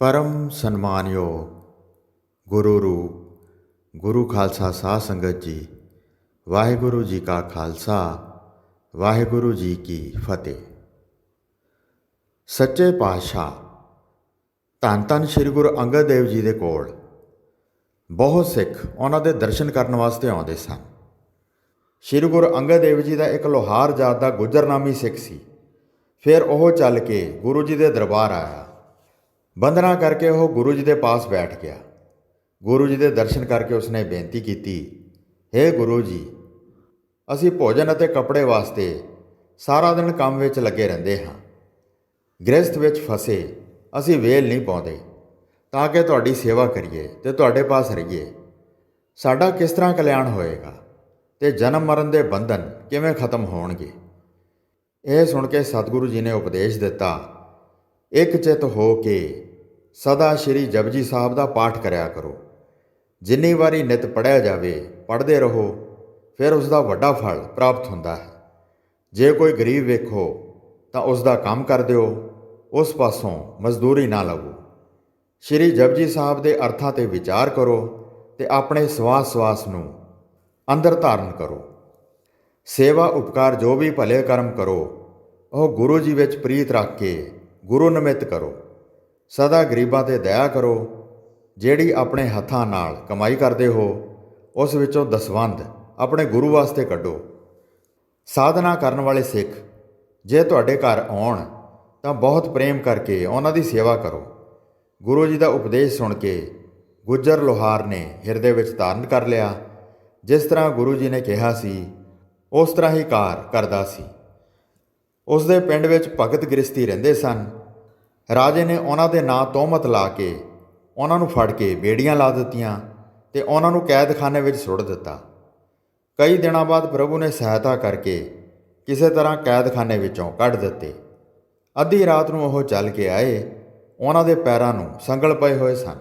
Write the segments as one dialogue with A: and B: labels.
A: ਪਰਮ ਸਨਮਾਨਯੋਗ ਗੁਰੂ ਰੂਪ, ਗੁਰੂ ਖਾਲਸਾ ਸਾਧ ਸੰਗਤ ਜੀ, ਵਾਹਿਗੁਰੂ ਜੀ ਕਾ ਖਾਲਸਾ, ਵਾਹਿਗੁਰੂ ਜੀ ਕੀ ਫਤਿਹ। ਸੱਚੇ ਪਾਤਸ਼ਾਹ, ਧੰਨ ਧੰਨ ਸ੍ਰੀ ਗੁਰੂ ਅੰਗਦ ਦੇਵ ਜੀ ਦੇ ਕੋਲ ਬਹੁਤ ਸਿੱਖ ਉਹਨਾਂ ਦੇ ਦਰਸ਼ਨ ਕਰਨ ਵਾਸਤੇ ਆਉਂਦੇ ਸਨ। ਸ੍ਰੀ ਗੁਰੂ ਅੰਗਦ ਦੇਵ ਜੀ ਦਾ ਇੱਕ ਲੋਹਾਰ ਜਾਤ ਦਾ ਗੁਜਰਨਾਮੀ ਸਿੱਖ ਸੀ। ਫਿਰ ਉਹ ਚੱਲ ਕੇ ਗੁਰੂ ਜੀ ਦੇ ਦਰਬਾਰ ਆਇਆ। ਬੰਦਨਾ ਕਰਕੇ ਉਹ ਗੁਰੂ ਜੀ ਦੇ ਪਾਸ ਬੈਠ ਗਿਆ। ਗੁਰੂ ਜੀ ਦੇ ਦਰਸ਼ਨ ਕਰਕੇ ਉਸਨੇ ਬੇਨਤੀ ਕੀਤੀ हे ਗੁਰੂ ਜੀ, ਅਸੀਂ ਭੋਜਨ ਅਤੇ ਕੱਪੜੇ ਵਾਸਤੇ ਸਾਰਾ ਦਿਨ ਕੰਮ ਵਿੱਚ ਲੱਗੇ ਰਹਿੰਦੇ ਹਾਂ। ਗ੍ਰਸਥ ਵਿੱਚ ਫਸੇ, ਅਸੀਂ ਵੇਲ ਨਹੀਂ ਪਾਉਂਦੇ, ਤਾਂ ਕਿ ਤੁਹਾਡੀ ਸੇਵਾ ਕਰੀਏ ਤੇ ਤੁਹਾਡੇ ਪਾਸ ਰਹੀਏ। ਸਾਡਾ ਕਿਸ ਤਰ੍ਹਾਂ ਕਲਿਆਣ ਹੋਏਗਾ ਤੇ ਜਨਮ ਮਰਨ ਦੇ ਬੰਧਨ ਕਿਵੇਂ ਖਤਮ ਹੋਣਗੇ? ਇਹ ਸੁਣ ਕੇ ਸਤਿਗੁਰੂ ਜੀ ਨੇ ਉਪਦੇਸ਼ ਦਿੱਤਾ, ਇੱਕ ਚਿਤ ਹੋ ਕੇ ਸਦਾ ਸ਼੍ਰੀ ਜਪਜੀ ਸਾਹਿਬ ਦਾ ਪਾਠ ਕਰਿਆ ਕਰੋ। ਜਿੰਨੀ ਵਾਰੀ ਨਿਤ ਪੜਿਆ ਜਾਵੇ, ਪੜ੍ਹਦੇ ਰਹੋ, ਫਿਰ ਉਸ ਦਾ ਵੱਡਾ ਫਲ ਪ੍ਰਾਪਤ ਹੁੰਦਾ ਹੈ। ਜੇ ਕੋਈ ਗਰੀਬ ਵੇਖੋ, ਤਾਂ ਉਸ ਦਾ ਕੰਮ ਕਰ ਦਿਓ, ਉਸ ਪਾਸੋਂ ਮਜ਼ਦੂਰੀ ਨਾ ਲਵੋ। ਸ਼੍ਰੀ ਜਪਜੀ ਸਾਹਿਬ ਦੇ ਅਰਥਾਂ ਤੇ ਵਿਚਾਰ ਕਰੋ ਤੇ ਆਪਣੇ ਸਵਾਸ ਸਵਾਸ ਨੂੰ ਅੰਦਰ ਧਾਰਨ ਕਰੋ। ਸੇਵਾ, ਉਪਕਾਰ ਜੋ ਵੀ ਭਲੇ ਕਰਮ ਕਰੋ, ਉਹ ਗੁਰੂ ਜੀ ਵਿੱਚ ਪ੍ਰੀਤ ਰੱਖ ਕੇ ਗੁਰੂ ਨਿਮਿਤ ਕਰੋ। ਸਦਾ ਗਰੀਬਾਂ ਤੇ ਦਇਆ ਕਰੋ, ਜਿਹੜੀ ਆਪਣੇ ਹੱਥਾਂ ਨਾਲ ਕਮਾਈ ਕਰਦੇ ਹੋ, ਉਸ ਵਿੱਚੋਂ ਦਸਵੰਧ ਆਪਣੇ ਗੁਰੂ ਵਾਸਤੇ ਕੱਢੋ। ਸਾਧਨਾ ਕਰਨ ਵਾਲੇ ਸਿੱਖ, ਜੇ ਤੁਹਾਡੇ ਘਰ ਆਉਣ, ਤਾਂ ਬਹੁਤ ਪ੍ਰੇਮ ਕਰਕੇ ਉਹਨਾਂ ਦੀ ਸੇਵਾ ਕਰੋ। ਗੁਰੂ ਜੀ ਦਾ ਉਪਦੇਸ਼ ਸੁਣ ਕੇ ਗੁੱਜਰ ਲੋਹਾਰ ਨੇ ਹਿਰਦੇ ਵਿੱਚ ਧਾਰਨ ਕਰ ਲਿਆ। ਜਿਸ ਤਰ੍ਹਾਂ ਗੁਰੂ ਜੀ ਨੇ ਕਿਹਾ ਸੀ, ਉਸ ਤਰ੍ਹਾਂ ਹੀ ਕਾਰ ਕਰਦਾ ਸੀ। ਉਸ ਦੇ ਪਿੰਡ ਵਿੱਚ ਭਗਤ ਗ੍ਰਸਤੀ ਰਹਿੰਦੇ ਸਨ। ਰਾਜੇ ਨੇ ਉਹਨਾਂ ਦੇ ਨਾਂ ਤੋਹਮਤ ਲਾ ਕੇ ਉਹਨਾਂ ਨੂੰ ਫੜ ਕੇ ਬੇੜੀਆਂ ਲਾ ਦਿੱਤੀਆਂ ਤੇ ਉਹਨਾਂ ਨੂੰ ਕੈਦਖਾਨੇ ਵਿੱਚ ਸੁੱਟ ਦਿੱਤਾ। ਕਈ ਦਿਨਾਂ ਬਾਅਦ ਪ੍ਰਭੂ ਨੇ ਸਹਾਇਤਾ ਕਰਕੇ ਕਿਸੇ ਤਰ੍ਹਾਂ ਕੈਦਖਾਨੇ ਵਿੱਚੋਂ ਕੱਢ ਦਿੱਤੇ। ਅੱਧੀ ਰਾਤ ਨੂੰ ਉਹ ਚੱਲ ਕੇ ਆਏ। ਉਹਨਾਂ ਦੇ ਪੈਰਾਂ ਨੂੰ ਸੰਗਲ ਪਏ ਹੋਏ ਸਨ।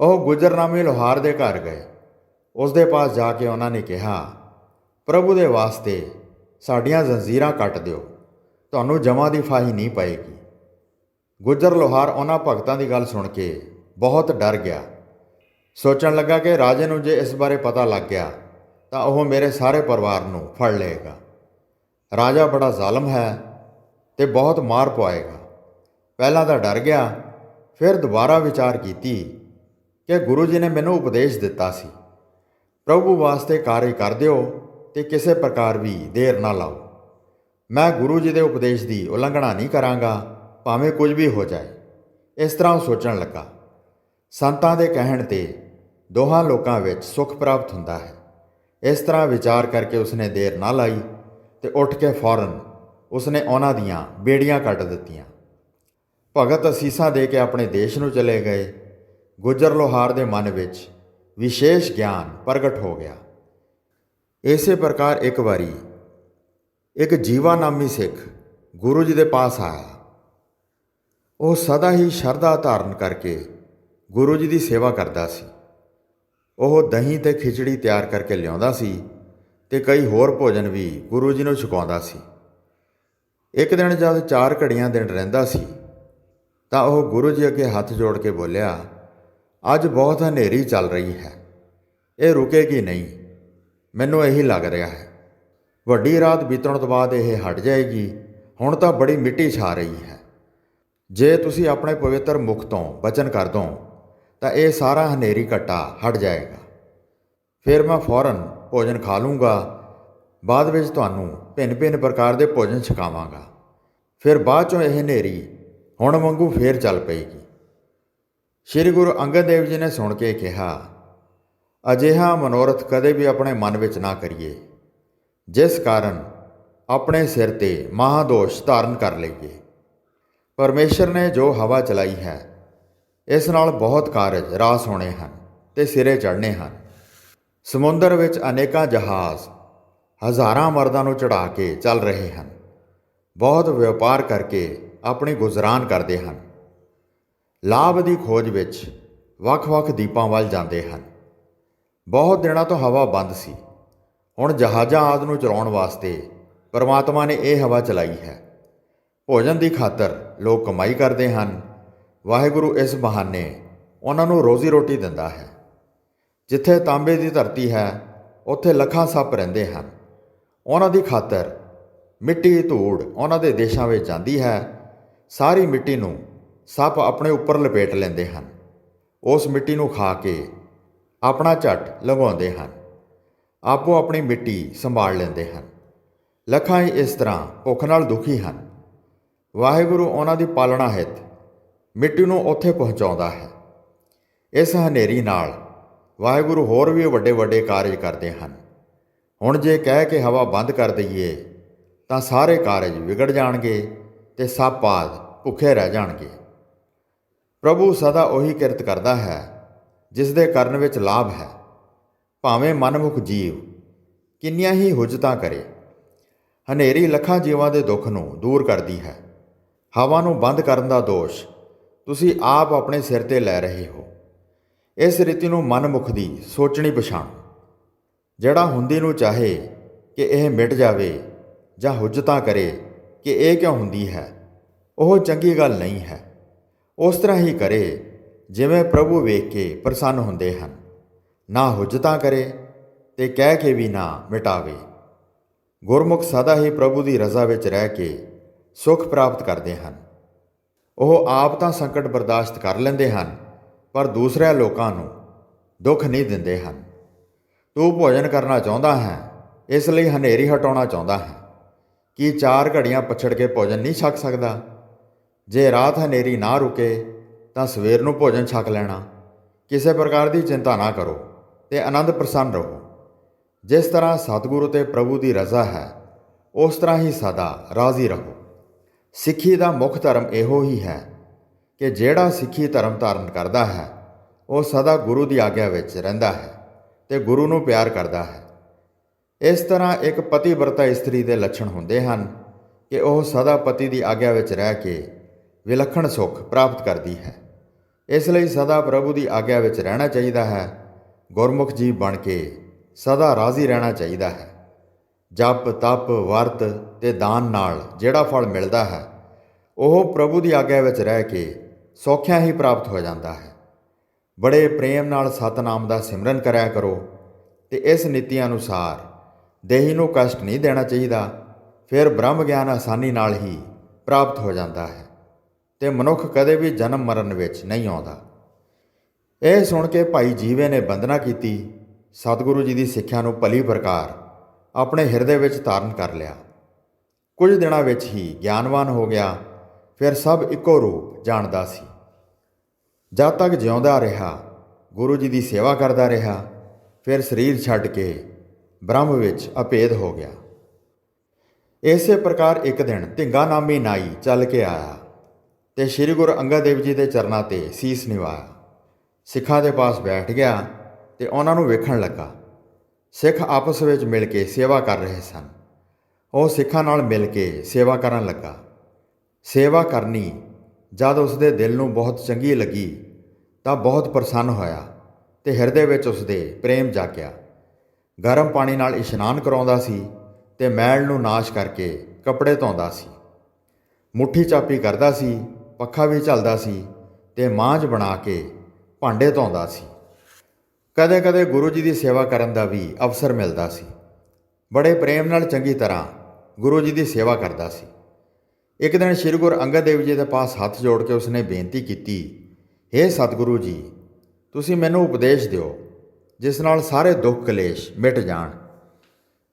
A: ਉਹ ਗੁਜਰਨਾਮੇ ਲੋਹਾਰ ਦੇ ਘਰ ਗਏ। ਉਸ ਦੇ ਪਾਸ ਜਾ ਕੇ ਉਹਨਾਂ ਨੇ ਕਿਹਾ, ਪ੍ਰਭੂ ਦੇ ਵਾਸਤੇ ਸਾਡੀਆਂ ਜ਼ੰਜੀਰਾਂ ਕੱਟ ਦਿਓ। ਤੁਹਾਨੂੰ ਜਮਾਂ ਦੀ ਫਾਹੀ ਨਹੀਂ ਪਏਗੀ। ਗੁੱਜਰ ਲੋਹਾਰ ਉਹਨਾਂ ਭਗਤਾਂ ਦੀ ਗੱਲ ਸੁਣ ਕੇ ਬਹੁਤ ਡਰ ਗਿਆ। ਸੋਚਣ ਲੱਗਾ ਕਿ ਰਾਜੇ ਨੂੰ ਜੇ ਇਸ ਬਾਰੇ ਪਤਾ ਲੱਗ ਗਿਆ, ਤਾਂ ਉਹ ਮੇਰੇ ਸਾਰੇ ਪਰਿਵਾਰ ਨੂੰ ਫੜ ਲਏਗਾ। ਰਾਜਾ ਬੜਾ ਜ਼ਾਲਮ ਹੈ ਤੇ ਬਹੁਤ ਮਾਰ ਪਵਾਏਗਾ। ਪਹਿਲਾਂ ਤਾਂ ਡਰ ਗਿਆ, ਫਿਰ ਦੁਬਾਰਾ ਵਿਚਾਰ ਕੀਤੀ ਕਿ ਗੁਰੂ ਜੀ ਨੇ ਮੈਨੂੰ ਉਪਦੇਸ਼ ਦਿੱਤਾ ਸੀ। ਪ੍ਰਭੂ ਵਾਸਤੇ ਕਾਰਜ ਕਰ ਦਿਓ ਤੇ ਕਿਸੇ ਪ੍ਰਕਾਰ ਵੀ ਦੇਰ ਨਾ ਲਾਓ। ਮੈਂ ਗੁਰੂ ਜੀ ਦੇ ਉਪਦੇਸ਼ ਦੀ ਉਲੰਘਣਾ ਨਹੀਂ ਕਰਾਂਗਾ। ਭਾਵੇਂ ਕੁਝ ਵੀ ਹੋ ਜਾਏ। ਇਸ ਤਰ੍ਹਾਂ ਉਹ ਸੋਚਣ ਲੱਗਾ। ਸੰਤਾਂ ਦੇ ਕਹਿਣ ਤੇ ਦੋਹਾਂ ਲੋਕਾਂ ਵਿੱਚ ਸੁੱਖ ਪ੍ਰਾਪਤ ਹੁੰਦਾ ਹੈ। ਇਸ ਤਰ੍ਹਾਂ ਵਿਚਾਰ ਕਰਕੇ ਉਸਨੇ ਦੇਰ ਨਾ ਲਾਈ ਤੇ ਉੱਠ ਕੇ ਫੌਰਨ ਉਸਨੇ ਉਹਨਾਂ ਦੀਆਂ ਬੇੜੀਆਂ ਕੱਟ ਦਿੱਤੀਆਂ। ਭਗਤ ਅਸੀਸਾਂ ਦੇ ਕੇ ਆਪਣੇ ਦੇਸ਼ ਨੂੰ ਚਲੇ ਗਏ। ਗੁੱਜਰ ਲੋਹਾਰ ਦੇ ਮਨ ਵਿੱਚ ਵਿਸ਼ੇਸ਼ ਗਿਆਨ ਪ੍ਰਗਟ ਹੋ ਗਿਆ। ਇਸੇ ਪ੍ਰਕਾਰ ਇੱਕ ਵਾਰੀ ਇੱਕ ਜੀਵਾ ਨਾਮੀ ਸਿੱਖ ਗੁਰੂ ਜੀ ਦੇ ਪਾਸ ਆਇਆ। ਉਹ ਸਦਾ ਹੀ ਸ਼ਰਧਾ ਧਾਰਨ ਕਰਕੇ ਗੁਰੂ ਜੀ ਦੀ ਸੇਵਾ ਕਰਦਾ ਸੀ। ਉਹ ਦਹੀਂ ਤੇ ਖਿਚੜੀ ਤਿਆਰ ਕਰਕੇ ਲਿਆਉਂਦਾ ਸੀ ਤੇ ਕਈ ਹੋਰ ਭੋਜਨ ਵੀ ਗੁਰੂ ਜੀ ਨੂੰ ਛਕਾਉਂਦਾ ਸੀ। ਇੱਕ ਦਿਨ ਜਦ ਚਾਰ ਘੜੀਆਂ ਦਿਨ ਰਹਿੰਦਾ ਸੀ, ਤਾਂ ਉਹ ਗੁਰੂ ਜੀ ਅੱਗੇ ਹੱਥ ਜੋੜ ਕੇ ਬੋਲਿਆ, ਅੱਜ ਬਹੁਤ ਹਨੇਰੀ ਚੱਲ ਰਹੀ ਹੈ। ਇਹ ਰੁਕੇਗੀ ਨਹੀਂ? ਮੈਨੂੰ ਇਹੀ ਲੱਗ ਰਿਹਾ ਹੈ। ਵੱਡੀ ਰਾਤ ਬੀਤਣ ਤੋਂ ਬਾਅਦ ਇਹ ਹਟ ਜਾਏਗੀ। ਹੁਣ ਤਾਂ ਬੜੀ ਮਿੱਟੀ ਛਾ ਰਹੀ ਹੈ। ਜੇ ਤੁਸੀਂ ਆਪਣੇ ਪਵਿੱਤਰ ਮੁਖ ਤੋਂ ਬਚਨ ਕਰ ਦੋ ਤਾਂ ਇਹ ਸਾਰਾ ਹਨੇਰੀ ਘਟਾ ਹਟ ਜਾਏਗਾ। ਫਿਰ ਮੈਂ ਫੌਰਨ ਭੋਜਨ ਖਾ ਲੂੰਗਾ। ਬਾਅਦ ਵਿੱਚ ਤੁਹਾਨੂੰ ਭਿੰਨ-ਭਿੰਨ ਪ੍ਰਕਾਰ ਦੇ ਭੋਜਨ ਛਕਾਵਾਂਗਾ। ਫਿਰ ਬਾਅਦ ਚੋਂ ਇਹ ਹਨੇਰੀ ਹੁਣ ਵਾਂਗੂ ਫੇਰ ਚੱਲ ਪਏਗੀ। ਸ੍ਰੀ ਗੁਰੂ ਅੰਗਦ ਦੇਵ ਜੀ ਨੇ ਸੁਣ ਕੇ ਕਿਹਾ, ਅਜਿਹਾ ਮਨੋਰਥ ਕਦੇ ਵੀ ਆਪਣੇ ਮਨ ਵਿੱਚ ਨਾ ਕਰੀਏ, ਜਿਸ ਕਾਰਨ ਆਪਣੇ ਸਿਰ ਤੇ ਮਹਾਦੋਸ਼ ਧਾਰਨ ਕਰ ਲਈਏ। ਪਰਮੇਸ਼ਰ ਨੇ ਜੋ ਹਵਾ ਚਲਾਈ ਹੈ, ਇਸ ਨਾਲ ਬਹੁਤ ਕਾਰਜ ਰਾਸ ਹੋਣੇ ਹਨ ਤੇ ਸਿਰੇ ਚੜ੍ਹਨੇ ਹਨ। ਸਮੁੰਦਰ ਵਿੱਚ ਅਨੇਕਾਂ ਜਹਾਜ਼ ਹਜ਼ਾਰਾਂ ਮਰਦਾਂ ਨੂੰ ਚੜਾ ਕੇ ਚੱਲ ਰਹੇ ਹਨ। ਬਹੁਤ ਵਪਾਰ ਕਰਕੇ ਆਪਣੀ ਗੁਜ਼ਰਾਨ ਕਰਦੇ ਹਨ। ਲਾਭ ਦੀ ਖੋਜ ਵਿੱਚ ਵੱਖ-ਵੱਖ ਦੀਪਾਂ ਵੱਲ ਜਾਂਦੇ ਹਨ। ਬਹੁਤ ਦਿਨਾਂ ਤੋਂ ਹਵਾ ਬੰਦ ਸੀ। ਹੁਣ ਜਹਾਜ਼ਾਂ ਆਦਿ ਨੂੰ ਚਲਾਉਣ ਵਾਸਤੇ ਪਰਮਾਤਮਾ ਨੇ ਇਹ ਹਵਾ ਚਲਾਈ ਹੈ। ਭੋਜਨ ਦੀ ਖਾਤਰ ਲੋਕ ਕਮਾਈ ਕਰਦੇ ਹਨ। ਵਾਹਿਗੁਰੂ ਇਸ ਬਹਾਨੇ ਉਹਨਾਂ ਨੂੰ ਰੋਜ਼ੀ ਰੋਟੀ ਦਿੰਦਾ ਹੈ। ਜਿੱਥੇ ਤਾਂਬੇ ਦੀ ਧਰਤੀ ਹੈ, ਉੱਥੇ ਲੱਖਾਂ ਸੱਪ ਰਹਿੰਦੇ ਹਨ। ਉਹਨਾਂ ਦੀ ਖਾਤਰ ਮਿੱਟੀ ਧੂੜ ਉਹਨਾਂ ਦੇ ਦੇਸ਼ਾਂ ਵਿੱਚ ਜਾਂਦੀ ਹੈ। ਸਾਰੀ ਮਿੱਟੀ ਨੂੰ ਸੱਪ ਆਪਣੇ ਉੱਪਰ ਲਪੇਟ ਲੈਂਦੇ ਹਨ। ਉਸ ਮਿੱਟੀ ਨੂੰ ਖਾ ਕੇ ਆਪਣਾ ਝੱਟ ਲਗਾਉਂਦੇ ਹਨ। ਆਪੋ ਆਪਣੀ ਮਿੱਟੀ ਸੰਭਾਲ ਲੈਂਦੇ ਹਨ। ਲੱਖਾਂ ਹੀ ਇਸ ਤਰ੍ਹਾਂ ਭੁੱਖ ਨਾਲ ਦੁਖੀ ਹਨ। ਵਾਹਿਗੁਰੂ ਉਹਨਾਂ ਦੀ ਪਾਲਣਾ ਹਿੱਤ ਮਿੱਟੀ ਨੂੰ ਉੱਥੇ ਪਹੁੰਚਾਉਂਦਾ ਹੈ। ਇਸ ਹਨੇਰੀ ਨਾਲ ਵਾਹਿਗੁਰੂ ਹੋਰ ਵੀ ਵੱਡੇ ਵੱਡੇ ਕਾਰਜ ਕਰਦੇ ਹਨ। ਹੁਣ ਜੇ ਕਹਿ ਕੇ ਹਵਾ ਬੰਦ ਕਰ ਦਈਏ, ਤਾਂ ਸਾਰੇ ਕਾਰਜ ਵਿਗੜ ਜਾਣਗੇ ਤੇ ਸਭ ਆਦ ਭੁੱਖੇ ਰਹਿ ਜਾਣਗੇ। ਪ੍ਰਭੂ ਸਦਾ ਉਹੀ ਕਿਰਤ ਕਰਦਾ ਹੈ, ਜਿਸ ਦੇ ਕਰਨ ਵਿੱਚ ਲਾਭ ਹੈ। ਭਾਵੇਂ ਮਨਮੁਖ ਜੀਵ ਕਿੰਨੀਆਂ ਹੀ ਹੁਜਤਾਂ ਕਰੇ, ਹਨੇਰੀ ਲੱਖਾਂ ਜੀਵਾਂ ਦੇ ਦੁੱਖ ਨੂੰ ਦੂਰ ਕਰਦੀ ਹੈ। ਹਵਾ ਨੂੰ ਬੰਦ ਕਰਨ ਦਾ ਦੋਸ਼ ਤੁਸੀਂ ਆਪ ਆਪਣੇ ਸਿਰ ਤੇ ਲੈ ਰਹੇ ਹੋ। ਇਸ ਰੀਤੀ ਨੂੰ ਮਨਮੁਖ ਦੀ ਸੋਚਣੀ ਪਛਾਣ। ਜਿਹੜਾ ਹੁੰਦੀ ਨੂੰ ਚਾਹੇ ਕਿ ਇਹ ਮਿਟ ਜਾਵੇ ਜਾਂ ਹੁਜਤਾਂ ਕਰੇ ਕਿ ਇਹ ਕਿਉਂ ਹੁੰਦੀ ਹੈ, ਉਹ ਚੰਗੀ ਗੱਲ ਨਹੀਂ ਹੈ। ਉਸ ਤਰ੍ਹਾਂ ਹੀ ਕਰੇ ਜਿਵੇਂ ਪ੍ਰਭੂ ਵੇਖ ਕੇ ਪ੍ਰਸੰਨ ਹੁੰਦੇ ਹਨ। ਨਾ ਹੁਜਤਾਂ ਕਰੇ ਤੇ ਕਹਿ ਕੇ ਵੀ ਨਾ ਮਿਟਾਵੇ। ਗੁਰਮੁਖ ਸਦਾ ਹੀ ਪ੍ਰਭੂ ਦੀ ਰਜ਼ਾ ਵਿੱਚ ਰਹਿ ਕੇ ਸੁਖ ਪ੍ਰਾਪਤ ਕਰਦੇ ਹਨ। ਉਹ ਆਪ ਤਾਂ ਸੰਕਟ ਬਰਦਾਸ਼ਤ ਕਰ ਲੈਂਦੇ ਹਨ, ਪਰ ਦੂਸਰਿਆਂ ਲੋਕਾਂ ਨੂੰ ਦੁੱਖ ਨਹੀਂ ਦਿੰਦੇ ਹਨ। ਤੂੰ ਭੋਜਨ ਕਰਨਾ ਚਾਹੁੰਦਾ ਹੈ, ਇਸ ਲਈ ਹਨੇਰੀ ਹਟਾਉਣਾ ਚਾਹੁੰਦਾ ਹੈ। ਕੀ ਚਾਰ ਘੜੀਆਂ ਪਛੜ ਕੇ ਭੋਜਨ ਨਹੀਂ ਛਕ ਸਕਦਾ? ਜੇ ਰਾਤ ਹਨੇਰੀ ਨਾ ਰੁਕੇ, ਤਾਂ ਸਵੇਰ ਨੂੰ ਭੋਜਨ ਛਕ ਲੈਣਾ। ਕਿਸੇ ਪ੍ਰਕਾਰ ਦੀ ਚਿੰਤਾ ਨਾ ਕਰੋ ਤੇ ਆਨੰਦ ਪ੍ਰਸੰਨ ਰਹੋ। ਜਿਸ ਤਰ੍ਹਾਂ ਸਤਿਗੁਰੂ ਤੇ ਪ੍ਰਭੂ ਦੀ ਰਜ਼ਾ ਹੈ, ਉਸ ਤਰ੍ਹਾਂ ਹੀ ਸਦਾ ਰਾਜ਼ੀ ਰਹੋ। ਸਿੱਖੀ ਦਾ ਮੁੱਖ ਧਰਮ ਇਹੋ ਹੀ ਹੈ ਕਿ ਜਿਹੜਾ ਸਿੱਖੀ ਧਰਮ ਧਾਰਨ ਕਰਦਾ ਹੈ, ਉਹ ਸਦਾ ਗੁਰੂ ਦੀ ਆਗਿਆ ਵਿੱਚ ਰਹਿੰਦਾ ਹੈ ਤੇ ਗੁਰੂ ਨੂੰ ਪਿਆਰ ਕਰਦਾ ਹੈ। ਇਸ ਤਰ੍ਹਾਂ ਇੱਕ ਪਤੀਵਰਤਾ ਇਸਤਰੀ ਦੇ ਲੱਛਣ ਹੁੰਦੇ ਹਨ ਕਿ ਉਹ ਸਦਾ ਪਤੀ ਦੀ ਆਗਿਆ ਵਿੱਚ ਰਹਿ ਕੇ ਵਿਲੱਖਣ ਸੁੱਖ ਪ੍ਰਾਪਤ ਕਰਦੀ ਹੈ। ਇਸ ਲਈ ਸਦਾ ਪ੍ਰਭੂ ਦੀ ਆਗਿਆ ਵਿੱਚ ਰਹਿਣਾ ਚਾਹੀਦਾ ਹੈ, ਗੁਰਮੁਖ ਜੀ ਬਣ ਕੇ ਸਦਾ ਰਾਜ਼ੀ ਰਹਿਣਾ ਚਾਹੀਦਾ ਹੈ। ਜਪ, ਤਪ, ਵਰਤ ਤੇ ਦਾਨ ਨਾਲ ਜਿਹੜਾ ਫਲ ਮਿਲਦਾ ਹੈ, ਉਹ ਪ੍ਰਭੂ ਦੀ ਆਗਿਆ ਵਿੱਚ ਰਹਿ ਕੇ ਸੌਖਿਆਂ ਹੀ ਪ੍ਰਾਪਤ ਹੋ ਜਾਂਦਾ ਹੈ। ਬੜੇ ਪ੍ਰੇਮ ਨਾਲ ਸਤਨਾਮ ਦਾ ਸਿਮਰਨ ਕਰਿਆ ਕਰੋ ਤੇ ਇਸ ਨੀਤੀ ਅਨੁਸਾਰ ਦੇਹੀ ਨੂੰ ਕਸ਼ਟ ਨਹੀਂ ਦੇਣਾ ਚਾਹੀਦਾ, ਫਿਰ ਬ੍ਰਹਮ ਗਿਆਨ ਆਸਾਨੀ ਨਾਲ ਹੀ ਪ੍ਰਾਪਤ ਹੋ ਜਾਂਦਾ ਹੈ ਤੇ ਮਨੁੱਖ ਕਦੇ ਵੀ ਜਨਮ ਮਰਨ ਵਿੱਚ ਨਹੀਂ ਆਉਂਦਾ। ਇਹ ਸੁਣ ਕੇ ਭਾਈ ਜੀਵੇ ਨੇ ਬੰਦਨਾ ਕੀਤੀ, ਸਤਿਗੁਰੂ ਜੀ ਦੀ ਸਿੱਖਿਆ ਨੂੰ ਭਲੀ ਪ੍ਰਕਾਰ ਆਪਣੇ ਹਿਰਦੇ ਵਿੱਚ ਧਾਰਨ ਕਰ ਲਿਆ। ਕੁਝ ਦਿਨਾਂ ਵਿੱਚ ਹੀ ਗਿਆਨਵਾਨ ਹੋ ਗਿਆ, ਫਿਰ ਸਭ ਇੱਕੋ ਰੂਪ ਜਾਣਦਾ ਸੀ। ਜਦ ਤੱਕ ਜਿਉਂਦਾ ਰਿਹਾ, ਗੁਰੂ ਜੀ ਦੀ ਸੇਵਾ ਕਰਦਾ ਰਿਹਾ, ਫਿਰ ਸਰੀਰ ਛੱਡ ਕੇ ਬ੍ਰਹਮ ਵਿੱਚ ਅਭੇਦ ਹੋ ਗਿਆ। ਇਸੇ ਪ੍ਰਕਾਰ ਇੱਕ ਦਿਨ ਢਿੰਗਾ ਨਾਮੀ ਨਾਈ ਚੱਲ ਕੇ ਆਇਆ ਤੇ ਸ੍ਰੀ ਗੁਰੂ ਅੰਗਦ ਦੇਵ ਜੀ ਦੇ ਚਰਨਾਂ ਤੇ ਸੀਸ ਨਿਵਾਇਆ। ਸਿੱਖਾਂ ਦੇ ਪਾਸ ਬੈਠ ਗਿਆ ਤੇ ਉਹਨਾਂ ਨੂੰ ਵੇਖਣ ਲੱਗਾ। ਸਿੱਖ ਆਪਸ ਵਿੱਚ ਮਿਲ ਕੇ ਸੇਵਾ ਕਰ ਰਹੇ ਸਨ। ਉਹ ਸਿੱਖਾਂ ਨਾਲ ਮਿਲ ਕੇ ਸੇਵਾ ਕਰਨ ਲੱਗਾ। ਸੇਵਾ ਕਰਨੀ ਜਦ ਉਸ ਦੇ ਦਿਲ ਨੂੰ ਬਹੁਤ ਚੰਗੀ ਲੱਗੀ ਤਾਂ ਬਹੁਤ ਪ੍ਰਸੰਨ ਹੋਇਆ ਤੇ ਹਿਰਦੇ ਵਿੱਚ ਉਸ ਦੇ ਪ੍ਰੇਮ ਜਾਗਿਆ। ਗਰਮ ਪਾਣੀ ਨਾਲ ਇਸ਼ਨਾਨ ਕਰਾਉਂਦਾ ਸੀ ਤੇ ਮੈਲ ਨੂੰ ਨਾਸ਼ ਕਰਕੇ ਕੱਪੜੇ ਧੋਂਦਾ ਸੀ। ਮੁੱਠੀ ਚਾਪੀ ਕਰਦਾ ਸੀ, ਪੱਖਾ ਵੀ ਝਲਦਾ ਸੀ ਤੇ ਮਾਂਝ ਬਣਾ ਕੇ ਭਾਂਡੇ ਧੋਂਦਾ ਸੀ। ਕਦੇ-ਕਦੇ ਗੁਰੂ ਜੀ ਦੀ ਸੇਵਾ ਕਰਨ ਦਾ ਵੀ ਅਵਸਰ ਮਿਲਦਾ ਸੀ। ਬੜੇ ਪ੍ਰੇਮ ਨਾਲ ਚੰਗੀ ਤਰ੍ਹਾਂ ਗੁਰੂ ਜੀ ਦੀ ਸੇਵਾ ਕਰਦਾ ਸੀ। ਇੱਕ ਦਿਨ ਸ੍ਰੀ ਗੁਰੂ ਅੰਗਦ ਦੇਵ ਜੀ ਦੇ ਪਾਸ ਹੱਥ ਜੋੜ ਕੇ ਉਸਨੇ ਬੇਨਤੀ ਕੀਤੀ हे ਸਤਿਗੁਰੂ ਜੀ, ਤੁਸੀਂ ਮੈਨੂੰ ਉਪਦੇਸ਼ ਦਿਓ, ਜਿਸ ਨਾਲ ਸਾਰੇ ਦੁੱਖ ਕਲੇਸ਼ ਮਿਟ ਜਾਣ।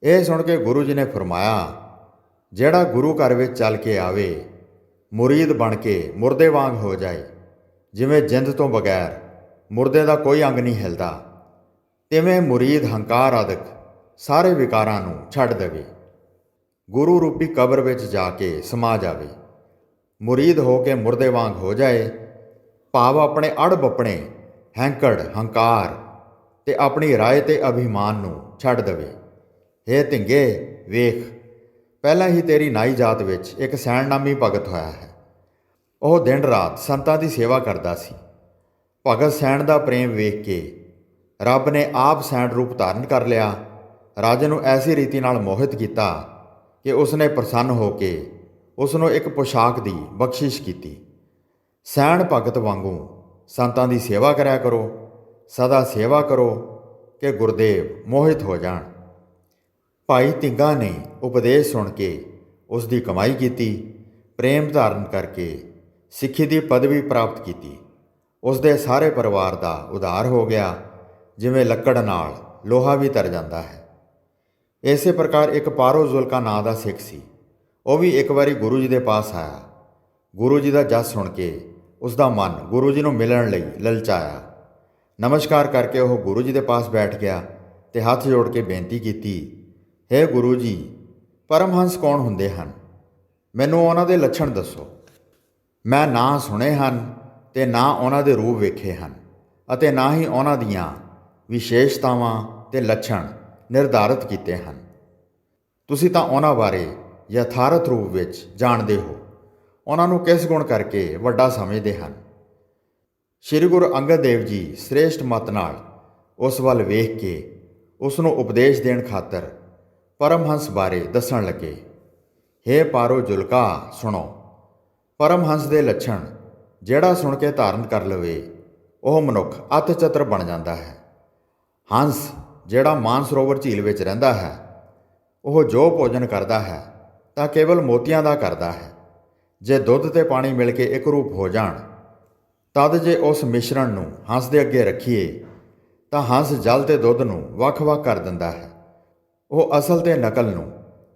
A: ਇਹ ਸੁਣ ਕੇ ਗੁਰੂ ਜੀ ਨੇ ਫਰਮਾਇਆ, ਜਿਹੜਾ ਗੁਰੂ ਘਰ ਵਿੱਚ ਚੱਲ ਕੇ ਆਵੇ, ਮੁਰੀਦ ਬਣ ਕੇ ਮੁਰਦੇ ਵਾਂਗ ਹੋ ਜਾਏ, ਜਿਵੇਂ ਜਿੰਦ ਤੋਂ ਬਗੈਰ ਮੁਰਦੇ ਦਾ ਕੋਈ ਅੰਗ ਨਹੀਂ ਹਿਲਦਾ। ਤਿਵੇਂ ਮੁਰੀਦ ਹੰਕਾਰ ਆਦਿਕ ਸਾਰੇ ਵਿਕਾਰਾਂ ਨੂੰ ਛੱਡ ਦੇਵੇ। ਗੁਰੂ ਰੂਪੀ ਕਬਰ ਵਿੱਚ ਜਾ ਕੇ ਸਮਾ ਜਾਵੇ। ਮੁਰੀਦ ਹੋ ਕੇ ਮੁਰਦੇ ਵਾਂਗ ਹੋ ਜਾਏ। ਭਾਵ ਆਪਣੇ ਅੜ ਬਪਣੇ ਹੈਂਕੜ, ਹੰਕਾਰ ਤੇ ਆਪਣੀ ਰਾਏ ਤੇ ਅਭਿਮਾਨ ਨੂੰ ਛੱਡ ਦੇਵੇ। ਹੇ ਧਿੰਗੇ, ਵੇਖ, ਪਹਿਲਾਂ ਹੀ ਤੇਰੀ ਨਾਈ ਜਾਤ ਵਿੱਚ ਇੱਕ ਸੈਣਨਾਮੀ ਭਗਤ ਹੋਇਆ ਹੈ। ਉਹ ਦਿਨ ਰਾਤ ਸੰਤਾਂ ਦੀ ਸੇਵਾ ਕਰਦਾ ਸੀ। ਭਗਤ ਸੈਣ ਦਾ ਪ੍ਰੇਮ ਵੇਖ ਕੇ ਰੱਬ ਨੇ ਆਪ ਸੈਣ ਰੂਪ ਧਾਰਨ ਕਰ ਲਿਆ। ਰਾਜੇ ਨੂੰ ਐਸੀ ਰੀਤੀ ਨਾਲ ਮੋਹਿਤ ਕੀਤਾ ਕਿ ਉਸਨੇ ਪ੍ਰਸੰਨ ਹੋ ਕੇ ਉਸ ਨੂੰ ਇੱਕ ਪੋਸ਼ਾਕ ਦੀ ਬਖਸ਼ਿਸ਼ ਕੀਤੀ। ਸੈਣ ਭਗਤ ਵਾਂਗੂ ਸੰਤਾਂ ਦੀ ਸੇਵਾ ਕਰਿਆ ਕਰੋ, ਸਦਾ ਸੇਵਾ ਕਰੋ ਕਿ ਗੁਰਦੇਵ ਮੋਹਿਤ ਹੋ ਜਾਣ। ਭਾਈ ਤਿੰਗਾ ਨੇ ਉਪਦੇਸ਼ ਸੁਣ ਕੇ ਉਸ ਦੀ ਕਮਾਈ ਕੀਤੀ, ਪ੍ਰੇਮ ਧਾਰਨ ਕਰਕੇ ਸਿੱਖੀ ਦੀ ਪਦਵੀ ਪ੍ਰਾਪਤ ਕੀਤੀ। ਉਸ ਦੇ ਸਾਰੇ ਪਰਿਵਾਰ ਦਾ ਉਧਾਰ ਹੋ ਗਿਆ। ਜਿਵੇਂ ਲੱਕੜ ਨਾਲ ਲੋਹਾ ਵੀ ਤਰ ਜਾਂਦਾ ਹੈ। ਇਸੇ ਪ੍ਰਕਾਰ ਇੱਕ ਪਾਰੋ ਜ਼ੁਲਕਾ ਨਾਂ ਦਾ ਸਿੱਖ ਸੀ। ਉਹ ਵੀ ਇੱਕ ਵਾਰੀ ਗੁਰੂ ਜੀ ਦੇ ਪਾਸ ਆਇਆ। ਗੁਰੂ ਜੀ ਦਾ ਜਸ ਸੁਣ ਕੇ ਉਸ ਦਾ ਮਨ ਗੁਰੂ ਜੀ ਨੂੰ ਮਿਲਣ ਲਈ ਲਲਚਾਇਆ। ਨਮਸਕਾਰ ਕਰਕੇ ਉਹ ਗੁਰੂ ਜੀ ਦੇ ਪਾਸ ਬੈਠ ਗਿਆ ਤੇ ਹੱਥ ਜੋੜ ਕੇ ਬੇਨਤੀ ਕੀਤੀ, ਹੈ ਗੁਰੂ ਜੀ, ਪਰਮਹੰਸ ਕੌਣ ਹੁੰਦੇ ਹਨ? ਮੈਨੂੰ ਉਹਨਾਂ ਦੇ ਲੱਛਣ ਦੱਸੋ। ਮੈਂ ਨਾ ਸੁਣੇ ਹਨ ਤੇ ਨਾ ਉਹਨਾਂ ਦੇ ਰੂਪ ਵੇਖੇ ਹਨ ਅਤੇ ਨਾ ਹੀ ਉਹਨਾਂ ਦੀਆਂ ਵਿਸ਼ੇਸ਼ਤਾਵਾਂ ਤੇ ਲੱਛਣ ਨਿਰਧਾਰਤ ਕੀਤੇ ਹਨ। ਤੁਸੀਂ ਤਾਂ ਉਹਨਾਂ ਬਾਰੇ ਯਥਾਰਥ ਰੂਪ ਵਿੱਚ ਜਾਣਦੇ ਹੋ। ਉਹਨਾਂ ਨੂੰ ਕਿਸ ਗੁਣ ਕਰਕੇ ਵੱਡਾ ਸਮਝਦੇ ਹਨ? ਸ੍ਰੀ ਗੁਰੂ ਅੰਗਦ ਦੇਵ ਜੀ ਸ੍ਰੇਸ਼ਟ ਮਤ ਨਾਲ ਉਸ ਵੱਲ ਵੇਖ ਕੇ ਉਸ ਨੂੰ ਉਪਦੇਸ਼ ਦੇਣ ਖਾਤਰ ਪਰਮਹੰਸ ਬਾਰੇ ਦੱਸਣ ਲੱਗੇ, ਹੇ ਪਾਰੋ ਜੁਲਕਾ, ਸੁਣੋ। ਪਰਮਹੰਸ ਦੇ ਲੱਛਣ ਜਿਹੜਾ ਸੁਣ ਕੇ ਧਾਰਨ ਕਰ ਲਵੇ, ਉਹ ਮਨੁੱਖ ਅਤਚਤਰ ਬਣ ਜਾਂਦਾ ਹੈ। ਹੰਸ ਜਿਹੜਾ ਮਾਨਸਰੋਵਰ ਝੀਲ ਵਿੱਚ ਰਹਿੰਦਾ ਹੈ, ਉਹ ਜੋ ਭੋਜਨ ਕਰਦਾ ਹੈ, ਤਾਂ ਕੇਵਲ ਮੋਤੀਆਂ ਦਾ ਕਰਦਾ ਹੈ। ਜੇ ਦੁੱਧ ਤੇ ਪਾਣੀ ਮਿਲ ਕੇ ਇੱਕ ਰੂਪ ਹੋ ਜਾਣ, ਤਦ ਜੇ ਉਸ ਮਿਸ਼ਰਣ ਨੂੰ ਹੰਸ ਦੇ ਅੱਗੇ ਰੱਖੀਏ, ਤਾਂ ਹੰਸ ਜਲ ਤੇ ਦੁੱਧ ਨੂੰ ਵੱਖ-ਵੱਖ ਕਰ ਦਿੰਦਾ ਹੈ। ਉਹ ਅਸਲ ਤੇ ਨਕਲ ਨੂੰ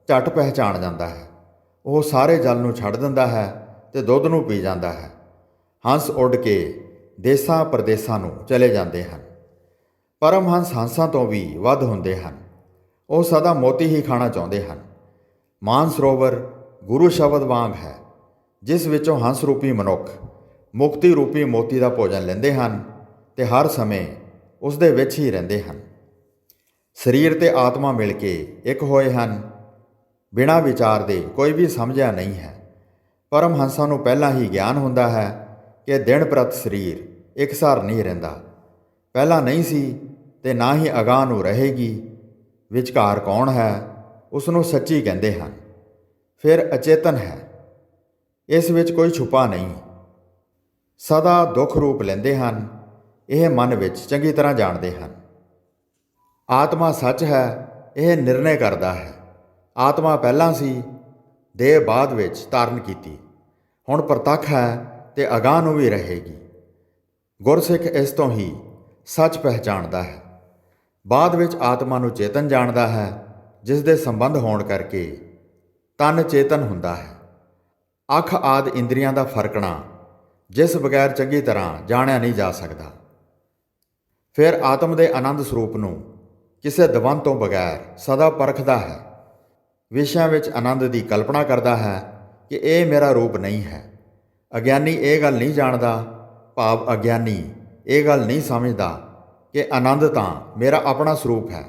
A: ਝਟ ਪਹਿਚਾਣ ਜਾਂਦਾ ਹੈ। ਉਹ ਸਾਰੇ ਜਲ ਨੂੰ ਛੱਡ ਦਿੰਦਾ ਹੈ ਤੇ ਦੁੱਧ ਨੂੰ ਪੀ ਜਾਂਦਾ ਹੈ। ਹੰਸ ਉੱਡ ਕੇ ਦੇਸਾਂ ਪ੍ਰਦੇਸਾਂ ਨੂੰ ਚਲੇ ਜਾਂਦੇ ਹਨ। ਪਰਮਹੰਸ ਹੰਸਾਂ ਤੋਂ ਵੀ ਵੱਧ ਹੁੰਦੇ ਹਨ। ਉਹ ਸਦਾ ਮੋਤੀ ਹੀ ਖਾਣਾ ਚਾਹੁੰਦੇ ਹਨ। ਮਾਨਸਰੋਵਰ ਗੁਰੂ ਸ਼ਬਦ ਵਾਂਗ ਹੈ, ਜਿਸ ਵਿੱਚੋਂ ਹੰਸ ਰੂਪੀ ਮਨੁੱਖ ਮੁਕਤੀ ਰੂਪੀ ਮੋਤੀ ਦਾ ਭੋਜਨ ਲੈਂਦੇ ਹਨ ਤੇ ਹਰ ਸਮੇਂ ਉਸ ਦੇ ਵਿੱਚ ਹੀ ਰਹਿੰਦੇ ਹਨ। ਸਰੀਰ ਤੇ ਆਤਮਾ ਮਿਲ ਕੇ ਇੱਕ ਹੋਏ ਹਨ, ਬਿਨਾਂ ਵਿਚਾਰ ਦੇ ਕੋਈ ਵੀ ਸਮਝਿਆ ਨਹੀਂ ਹੈ। ਪਰਮ ਹੰਸਾਂ ਨੂੰ ਪਹਿਲਾਂ ਹੀ ਗਿਆਨ ਹੁੰਦਾ ਹੈ ਕਿ ਦਿਨ ਪ੍ਰਤ ਸਰੀਰ ਇਕਸਾਰ ਨਹੀਂ ਰਹਿੰਦਾ। ਪਹਿਲਾਂ ਨਹੀਂ ਸੀ ਤੇ ਨਾ ਹੀ ਅਗਾਹ ਨੂੰ ਰਹੇਗੀ। ਵਿਚਕਾਰ ਕੌਣ ਹੈ? ਉਸ ਨੂੰ ਸੱਚੀ ਕਹਿੰਦੇ ਹਨ। ਫਿਰ ਅਚੇਤਨ ਹੈ। ਇਸ ਵਿੱਚ ਕੋਈ ਛੁਪਾ ਨਹੀਂ। ਸਦਾ ਦੁੱਖ ਰੂਪ ਲੈਂਦੇ ਹਨ। ਇਹ ਮਨ ਵਿੱਚ ਚੰਗੀ ਤਰ੍ਹਾਂ ਜਾਣਦੇ ਹਨ। ਆਤਮਾ ਸੱਚ ਹੈ, ਇਹ ਨਿਰਣੇ ਕਰਦਾ ਹੈ। ਆਤਮਾ ਪਹਿਲਾਂ ਸੀ ਦੇਹ ਬਾਅਦ ਵਿੱਚ ਧਾਰਨ ਕੀਤੀ। ਹੁਣ ਪ੍ਰਤੱਖ ਹੈ ਤੇ ਅਗਾਹ ਨੂੰ ਵੀ ਰਹੇਗੀ। ਗੁਰਸਿੱਖ ਇਸ ਤੋਂ ਹੀ ਸੱਚ ਪਹਿਚਾਣਦਾ ਹੈ। ਬਾਅਦ ਵਿੱਚ ਆਤਮਾ ਨੂੰ ਚੇਤਨ ਜਾਣਦਾ ਹੈ, ਜਿਸ ਦੇ ਸੰਬੰਧ ਹੋਣ ਕਰਕੇ ਤਨ ਚੇਤਨ ਹੁੰਦਾ ਹੈ। ਅੱਖ ਆਦ ਇੰਦਰੀਆਂ ਦਾ ਫਰਕਣਾ ਜਿਸ ਬਗੈਰ ਚੰਗੀ ਤਰ੍ਹਾਂ ਜਾਣਿਆ ਨਹੀਂ ਜਾ ਸਕਦਾ। ਫਿਰ ਆਤਮ ਦੇ ਆਨੰਦ ਸਰੂਪ ਨੂੰ ਕਿਸੇ ਦਵੰਦ ਤੋਂ ਬਗੈਰ ਸਦਾ ਪਰਖਦਾ ਹੈ। ਵਿਸ਼ਿਆਂ ਵਿੱਚ ਆਨੰਦ ਦੀ ਕਲਪਨਾ ਕਰਦਾ ਹੈ ਕਿ ਇਹ ਮੇਰਾ ਰੂਪ ਨਹੀਂ ਹੈ। ਅਗਿਆਨੀ ਇਹ ਗੱਲ ਨਹੀਂ ਜਾਣਦਾ, ਭਾਵ ਅਗਿਆਨੀ ਇਹ ਗੱਲ ਨਹੀਂ ਸਮਝਦਾ ਕਿ ਆਨੰਦ ਤਾਂ ਮੇਰਾ ਆਪਣਾ ਸਰੂਪ ਹੈ।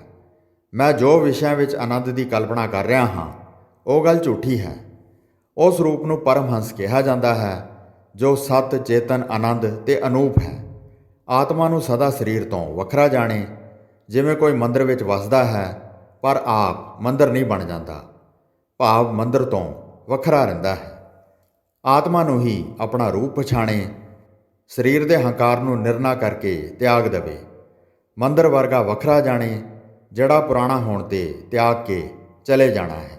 A: ਮੈਂ ਜੋ ਵਿਸ਼ਿਆਂ ਵਿੱਚ ਆਨੰਦ ਦੀ ਕਲਪਨਾ ਕਰ ਰਿਹਾ ਹਾਂ, ਉਹ ਗੱਲ ਝੂਠੀ ਹੈ। ਉਹ ਸਰੂਪ ਨੂੰ ਪਰਮਹੰਸ ਕਿਹਾ ਜਾਂਦਾ ਹੈ, ਜੋ ਸਤ, ਚੇਤਨ, ਆਨੰਦ ਤੇ ਅਨੂਪ ਹੈ। ਆਤਮਾ ਨੂੰ ਸਦਾ ਸਰੀਰ ਤੋਂ ਵੱਖਰਾ ਜਾਣੇ, ਜਿਵੇਂ ਕੋਈ ਮੰਦਰ ਵਿੱਚ ਵਸਦਾ ਹੈ, ਪਰ ਆਪ ਮੰਦਰ ਨਹੀਂ ਬਣ ਜਾਂਦਾ। ਭਾਵ ਮੰਦਰ ਤੋਂ ਵੱਖਰਾ ਰਹਿੰਦਾ ਹੈ। ਆਤਮਾ ਨੂੰ ਹੀ ਆਪਣਾ ਰੂਪ ਪਛਾਣੇ ਸਰੀਰ ਦੇ ਹੰਕਾਰ ਨੂੰ ਨਿਰਣਾ ਕਰਕੇ ਤਿਆਗ ਦੇਵੇ। ਮੰਦਰ ਵਰਗਾ ਵੱਖਰਾ ਜਾਣੇ, ਜਿਹੜਾ ਪੁਰਾਣਾ ਹੋਣ ਤੇ ਤਿਆਗ ਕੇ ਚਲੇ ਜਾਣਾ ਹੈ।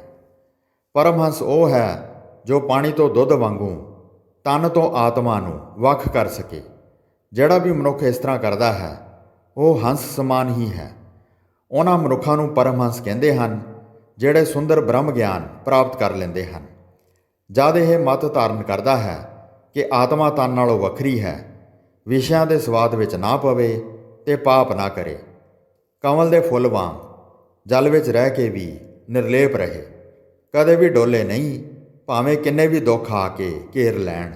A: ਪਰਮਹੰਸ ਉਹ ਹੈ ਜੋ ਪਾਣੀ ਤੋਂ ਦੁੱਧ ਵਾਂਗੂ ਤਨ ਤੋਂ ਆਤਮਾ ਨੂੰ ਵੱਖ ਕਰ ਸਕੇ। ਜਿਹੜਾ ਵੀ ਮਨੁੱਖ ਇਸ ਤਰ੍ਹਾਂ ਕਰਦਾ ਹੈ, ਉਹ ਹੰਸ ਸਮਾਨ ਹੀ ਹੈ। ਉਹਨਾਂ ਮਨੁੱਖਾਂ ਨੂੰ ਪਰਮਹੰਸ ਕਹਿੰਦੇ ਹਨ, ਜਿਹੜੇ ਸੁੰਦਰ ਬ੍ਰਹਮ ਗਿਆਨ ਪ੍ਰਾਪਤ ਕਰ ਲੈਂਦੇ ਹਨ। ਜਦ ਇਹ ਮਤ ਧਾਰਨ ਕਰਦਾ ਹੈ ਕਿ ਆਤਮਾ ਤਨ ਨਾਲੋਂ ਵੱਖਰੀ ਹੈ। ਵਿਸ਼ਿਆਂ ਦੇ ਸਵਾਦ ਵਿੱਚ ਨਾ ਪਵੇ ਤੇ ਪਾਪ ਨਾ ਕਰੇ। ਕਮਲ ਦੇ ਫੁੱਲ ਵਾਂਗ ਜਲ ਵਿੱਚ ਰਹਿ ਕੇ ਵੀ ਨਿਰਲੇਪ ਰਹੇ। ਕਦੇ ਵੀ ਡੋਲੇ ਨਹੀਂ, ਭਾਵੇਂ ਕਿੰਨੇ ਵੀ ਦੁੱਖ ਆ ਕੇ ਘੇਰ ਲੈਣ।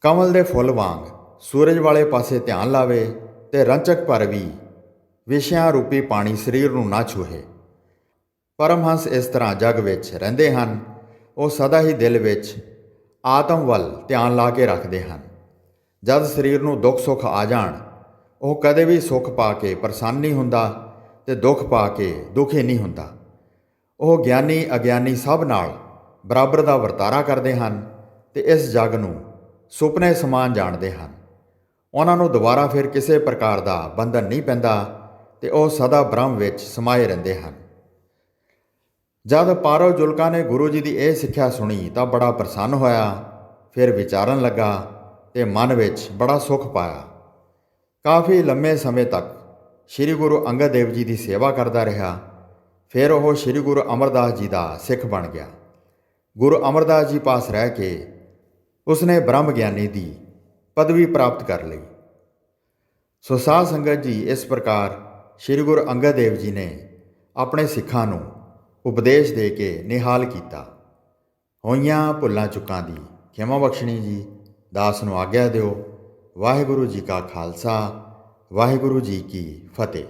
A: ਕਮਲ ਦੇ ਫੁੱਲ ਵਾਂਗ ਸੂਰਜ ਵਾਲੇ ਪਾਸੇ ਧਿਆਨ ਲਾਵੇ ਤੇ ਰੰਚਕ ਭਰ ਵੀ ਵਿਸ਼ਿਆਂ ਰੂਪੀ ਪਾਣੀ ਸਰੀਰ ਨੂੰ ਨਾ ਛੂਹੇ। ਪਰਮਹੰਸ ਇਸ ਤਰ੍ਹਾਂ ਜਗ ਵਿੱਚ ਰਹਿੰਦੇ ਹਨ, ਉਹ ਸਦਾ ਹੀ ਦਿਲ ਵਿੱਚ ਆਤਮ ਵੱਲ ਧਿਆਨ ਲਾ ਕੇ ਰੱਖਦੇ ਹਨ। ਜਦ ਸਰੀਰ ਨੂੰ ਦੁੱਖ ਸੁੱਖ ਆ ਜਾਣ, ਉਹ ਕਦੇ ਵੀ ਸੁੱਖ ਪਾ ਕੇ ਪ੍ਰਸੰਨ ਨਹੀਂ ਹੁੰਦਾ ਤੇ ਦੁੱਖ ਪਾ ਕੇ ਦੁਖੀ ਨਹੀਂ ਹੁੰਦਾ। ਉਹ ਗਿਆਨੀ ਅਗਿਆਨੀ ਸਭ ਨਾਲ ਬਰਾਬਰ ਦਾ ਵਰਤਾਰਾ ਕਰਦੇ ਹਨ ਤੇ ਇਸ ਜਗ ਨੂੰ ਸੁਪਨੇ ਸਮਾਨ ਜਾਣਦੇ ਹਨ। ਉਹਨਾਂ ਨੂੰ ਦੁਬਾਰਾ ਫਿਰ ਕਿਸੇ ਪ੍ਰਕਾਰ ਦਾ ਬੰਧਨ ਨਹੀਂ ਪੈਂਦਾ ਤੇ ਉਹ ਸਦਾ ਬ੍ਰਹਮ ਵਿੱਚ ਸਮਾਏ ਰਹਿੰਦੇ ਹਨ। ਜਦ ਪਾਰੋ ਜੁਲਕਾ ਨੇ ਗੁਰੂ ਜੀ ਦੀ ਇਹ ਸਿੱਖਿਆ ਸੁਣੀ ਤਾਂ ਬੜਾ ਪ੍ਰਸੰਨ ਹੋਇਆ। ਫਿਰ ਵਿਚਾਰਨ ਲੱਗਾ ਤੇ ਮਨ ਵਿੱਚ ਬੜਾ ਸੁੱਖ ਪਾਇਆ। ਕਾਫੀ ਲੰਮੇ ਸਮੇਂ ਤੱਕ ਸ੍ਰੀ ਗੁਰੂ ਅੰਗਦ ਦੇਵ ਜੀ ਦੀ ਸੇਵਾ ਕਰਦਾ ਰਿਹਾ। ਫਿਰ ਉਹ ਸ੍ਰੀ ਗੁਰੂ ਅਮਰਦਾਸ ਜੀ ਦਾ ਸਿੱਖ ਬਣ ਗਿਆ। ਗੁਰੂ ਅਮਰਦਾਸ ਜੀ ਪਾਸ ਰਹਿ ਕੇ ਉਸਨੇ ਬ੍ਰਹਮ ਗਿਆਨੀ ਦੀ ਪਦਵੀ ਪ੍ਰਾਪਤ ਕਰ ਲਈ। ਸੋ ਸਾਧ ਸੰਗਤ ਜੀ ਇਸ ਪ੍ਰਕਾਰ ਸ੍ਰੀ ਗੁਰੂ ਅੰਗਦ ਦੇਵ ਜੀ ਨੇ ਆਪਣੇ ਸਿੱਖਾਂ ਨੂੰ ਉਪਦੇਸ਼ ਦੇ ਕੇ ਨਿਹਾਲ ਕੀਤਾ। ਹੋਈਆਂ ਭੁੱਲਾਂ ਚੁੱਕਾਂ ਦੀ ਖਿਮਾ ਬਖਸ਼ਣੀ ਜੀ, ਦਾਸ ਨੂੰ ਆਗਿਆ ਦਿਓ। ਵਾਹਿਗੁਰੂ ਜੀ ਕਾ ਖਾਲਸਾ, ਵਾਹਿਗੁਰੂ ਜੀ ਕੀ ਫਤਿਹ।